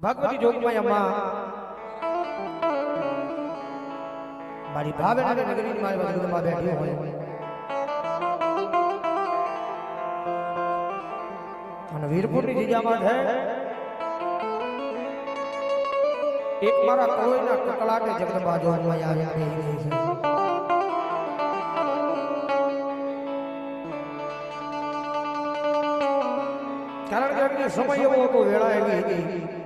ભગવતી જોગમાય અમ્મા મારી ભાવે અને નગરીની મારી બાજુમાં બેઠી હોય અને વીરપુરની જીજામાં છે એક મારા કલોઈના કકળાટે જગદંબા જોગમાય આવ્યા બેહી ગઈ છે કારણ કે એમનો સમય એવો હતો વેળા એવી હતી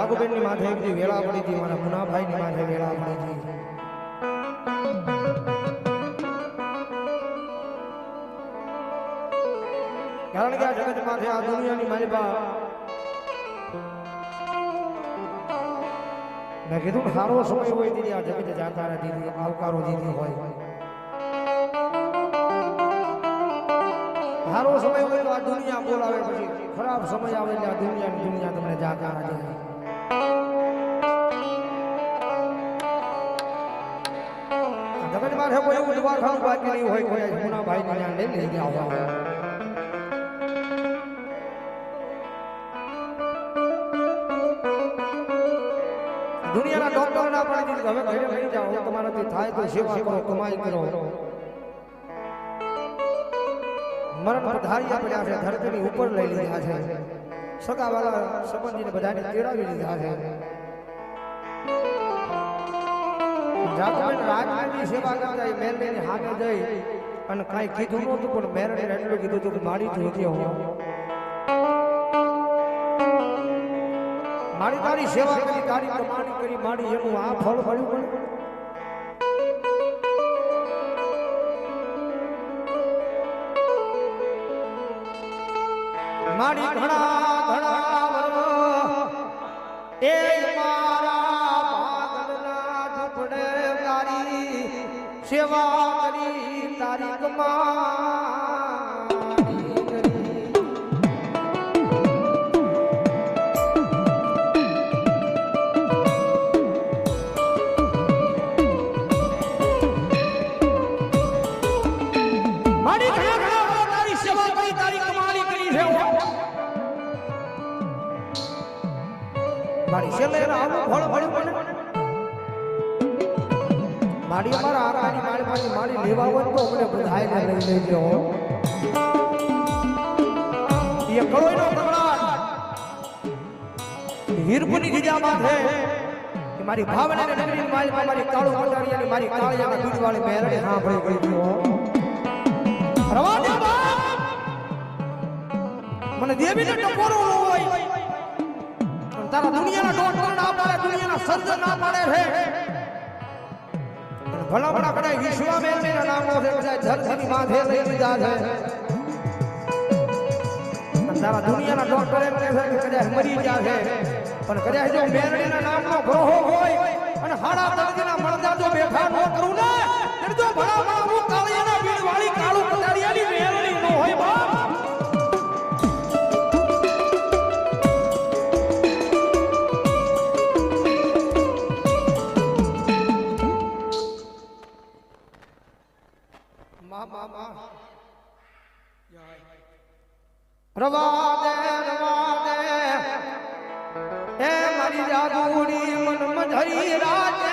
મારી જાગુબેનની માથે એક વેળા પડી હતી, મારા મુનાભાઈની માથે વેળા પડી હતી. કારણ કે આ જગત માથે આ દુનિયાની મારી બા મેં કીધું સારો સમય હોય દીદી આ જગત જાતા દીદી આવકારો દીધી હોય. સારો સમય હોય તો આ દુનિયા બોલાવે પછી, ખરાબ સમય આવે એટલે આ દુનિયાની દુનિયા તમને જાતા દે દવાખાનું બાકી હોય કોઈ જૂના ભાઈ ને ત્યાં લઈ લઈ હોય. દુનિયાના ડોક્ટર ના પાડી દીધું હવે ઘરે લઈ જાઓ તમારાથી થાય તો સેવા કરો, કમાઈ કરો. મરણ પધાર્યા પડ્યા છે ધરતીની ઉપર લઈ લીધા છે. સગાવાલા સંબંધીને બધાને તેડાવી લીધા છે. જાગબેન રાજની સેવા કરતા એ હાથે જઈ અને કાંઈ કીધું પણ કીધું હતું કે મારી જોતી હું મારી તારી સેવા કરી કરી, મારી એનું આ ફળ મળ્યું પણ. મારી ઘણા મારી છેલ્લે આવું ફળ મળ્યું મને. મારી અમારા આકાની મારી પાસે મારી લેવા હોય તો મને બધાય લઈ લેજો. એ કળોઈનો કકળાટ વીરપુરની જીજામાં છે કે મારી ભાવને નગરી મારી મારી કાળુ કટારિયાની મારી કાળિયાના દૂધવાળી મેરડી સાંભળી ગઈ છો. રવા બાપ! મને દેવીને ટકોરો ન પણ તારા દુનિયાના ડોક્ટર ના પાડે, દુનિયાના સર્જન ના પાડે છે ભલા ભલા કદાચ વિશ્વામેરના નામનો છે કદાચ ધરતી માથે લઈ લીધા છે. તારા દુનિયાના ડોક્ટર એમ કહે છે કે કદાચ મરી ગયા પણ કદાચ જો મેરડીના નામનો ગ્રહો હોય અને હાડા તળગીના મળદા જો બેઠા ન કરું ને જો ભલા ભલા હું કાળિયાના મારી જાદુડી મન મધરી રાતે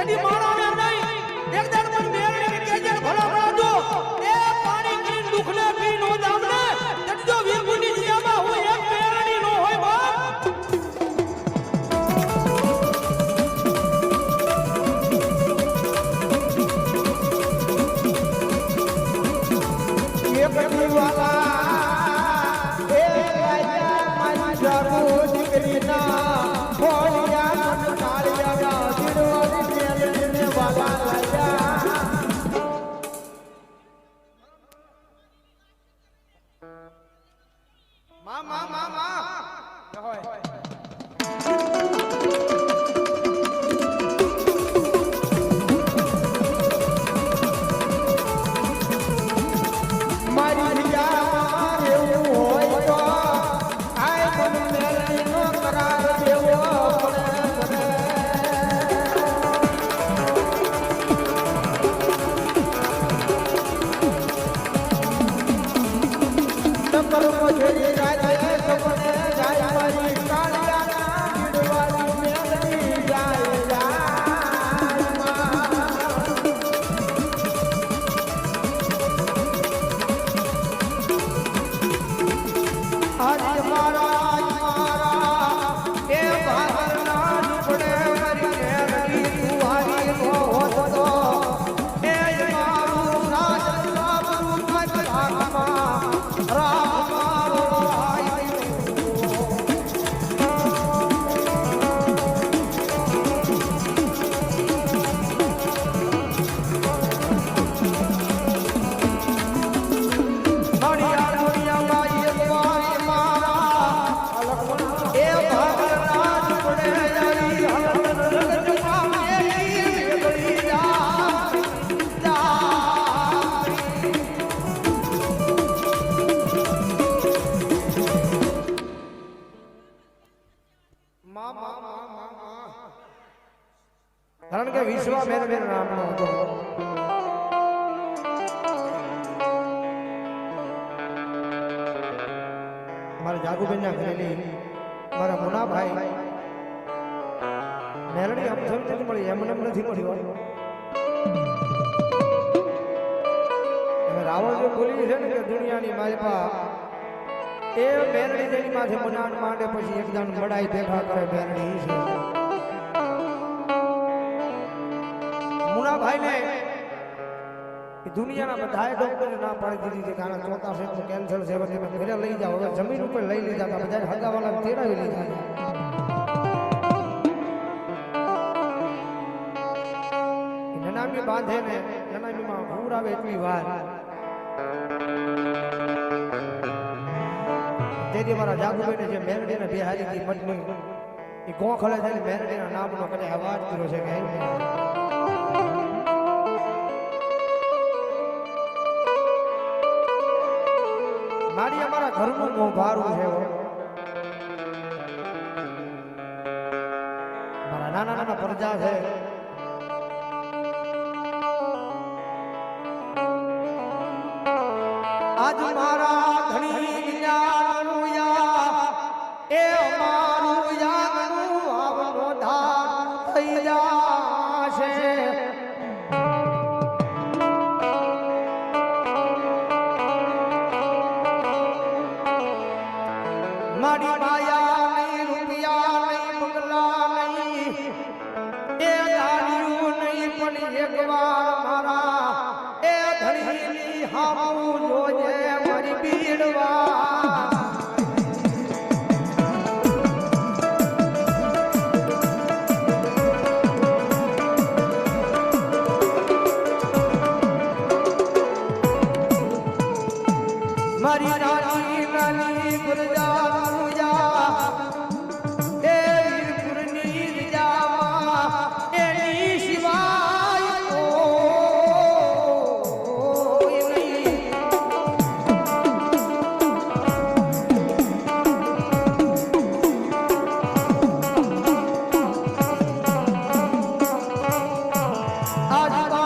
તેની માણો નહીં. એક દાડ મન મેળવી કે કેજે રાજો એ પાણી કરીને દુઃખ ને પી, નો જામને તેટજો વીરપુરની જીયામાં હું એક મેળણી નો હોય બાપ. એક દીવાલા માં માં માં માં મારી મત કારણ કે વિશ્વા મેર મેર નામનો હતો મારા જાગુબેનના ઘરેની મારા મુનાભાઈ મેરડી આમ થયું નથી મળી એમને એમ નથી મળી હોય. રાવણ જે બોલી છે ને કે દુનિયાની માલપા, એ મેરડી જેની માથે મનાણ માટે પછી એકદમ મડાઈ ભેગા કરે મેરડી છે મુનાભાઈ ને દુનિયાના બધાય ડોક્ટરે ના પાડી દીધી છે કારણ ચોથા છે તો કેન્સર છે તમે ઘરે લઈ જાઓ. હવે જમીન ઉપર લઈ લીધા હતા બધા હગાવાલા તેડાવી લીધા નનામી બાંધે ને નનામીમાં ભૂર આવે એટલી વાર. તેથી મારા જાગુભાઈને જે મેરડીને બિહારી હતી મટની એ ગોખલે છે ને મેરડીના નામનો કદાચ અવાજ કર્યો છે કે મારી અમારા ઘરનું મોભારું છે મારા નાના નાના પ્રજા છે. આજ મારા आज